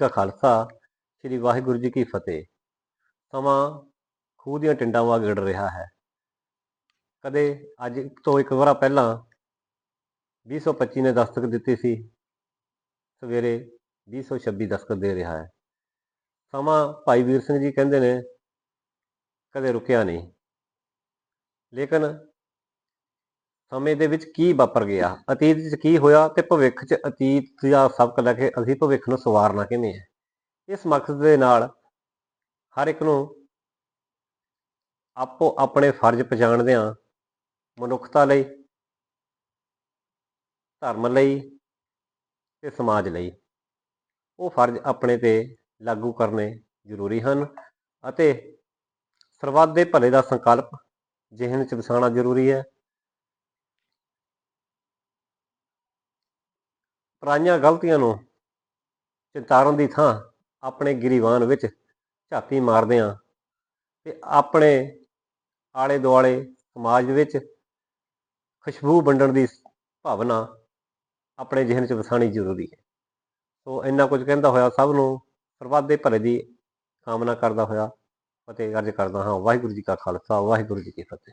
ਦਾ ਖਾਲਸਾ, ਸ੍ਰੀ ਵਾਹਿਗੁਰੂ ਜੀ ਕੀ ਫਤਿਹ। ਸਮਾਂ ਖੂਹ ਦੀਆਂ ਟਿੰਡਾਂ ਵਾਂਗ ਗੜ ਰਿਹਾ ਹੈ। ਕਦੇ ਅੱਜ ਤੋਂ ਇੱਕ ਵਾਰ ਪਹਿਲਾਂ 2025 ਨੇ ਦਸਤਕ ਦਿੱਤੀ ਸੀ। ਸਵੇਰੇ 2026 ਦਸਤਕ ਦੇ ਰਿਹਾ ਹੈ। ਸਮਾਂ ਭਾਈ ਵੀਰ ਸਿੰਘ ਜੀ ਕਹਿੰਦੇ ਨੇ, ਕਦੇ ਰੁਕਿਆ ਨਹੀਂ। ਲੇਕਿਨ ਸਮੇਂ ਦੇ ਵਿੱਚ ਕੀ ਵਾਪਰ ਗਿਆ? ਅਤੀਤ 'ਚ ਕੀ ਹੋਇਆ ਤੇ ਭਵਿੱਖ 'ਚ ਅਤੀਤ ਦਾ ਸਬਕ ਲੈ ਕੇ ਅਸੀਂ ਭਵਿੱਖ ਨੂੰ ਸਵਾਰਨਾ ਕਿਵੇਂ ਹੈ? ਇਸ ਮਕਸਦ ਦੇ ਨਾਲ ਹਰ ਇੱਕ ਨੂੰ ਆਪੋ ਆਪਣੇ ਫਰਜ਼ ਪਛਾਣਦਿਆਂ ਮਨੁੱਖਤਾ ਲਈ, ਧਰਮ ਲਈ ਤੇ ਸਮਾਜ ਲਈ ਉਹ ਫਰਜ਼ ਆਪਣੇ ਤੇ ਲਾਗੂ ਕਰਨੇ ਜ਼ਰੂਰੀ ਹਨ ਅਤੇ ਸਰਬੱਤ ਦੇ ਭਲੇ ਦਾ ਸੰਕਲਪ ਜਿਹਨ ਚ ਵਸਾਉਣਾ ਜ਼ਰੂਰੀ ਹੈ। ਪੁਰਾਣੀਆਂ ਗਲਤੀਆਂ ਨੂੰ ਚਿਤਾਰਨ ਦੀ ਥਾਂ ਆਪਣੇ ਗਿਰੀਵਾਨ ਵਿੱਚ ਝਾਤੀ ਮਾਰਦੇ ਆ ਤੇ ਆਪਣੇ ਆਲੇ ਦੁਆਲੇ ਸਮਾਜ ਵਿੱਚ ਖੁਸ਼ਬੂ ਵੰਡਣ ਦੀ ਭਾਵਨਾ ਆਪਣੇ ਜਿਹਨ ਚ ਵਸਾਣੀ ਜ਼ਰੂਰੀ ਹੈ। ਸੋ ਇੰਨਾ ਕੁਝ ਕਹਿੰਦਾ ਹੋਇਆ ਸਭ ਨੂੰ ਸਰਬੱਤ ਦੇ ਭਲੇ ਦੀ ਕਾਮਨਾ ਕਰਦਾ ਹੋਇਆ ਫਤਿਹ ਅਰਜ ਕਰਦਾ ਹਾਂ। ਵਾਹਿਗੁਰੂ ਜੀ ਕਾ ਖਾਲਸਾ, ਵਾਹਿਗੁਰੂ ਜੀ ਕੀ ਫਤਿਹ।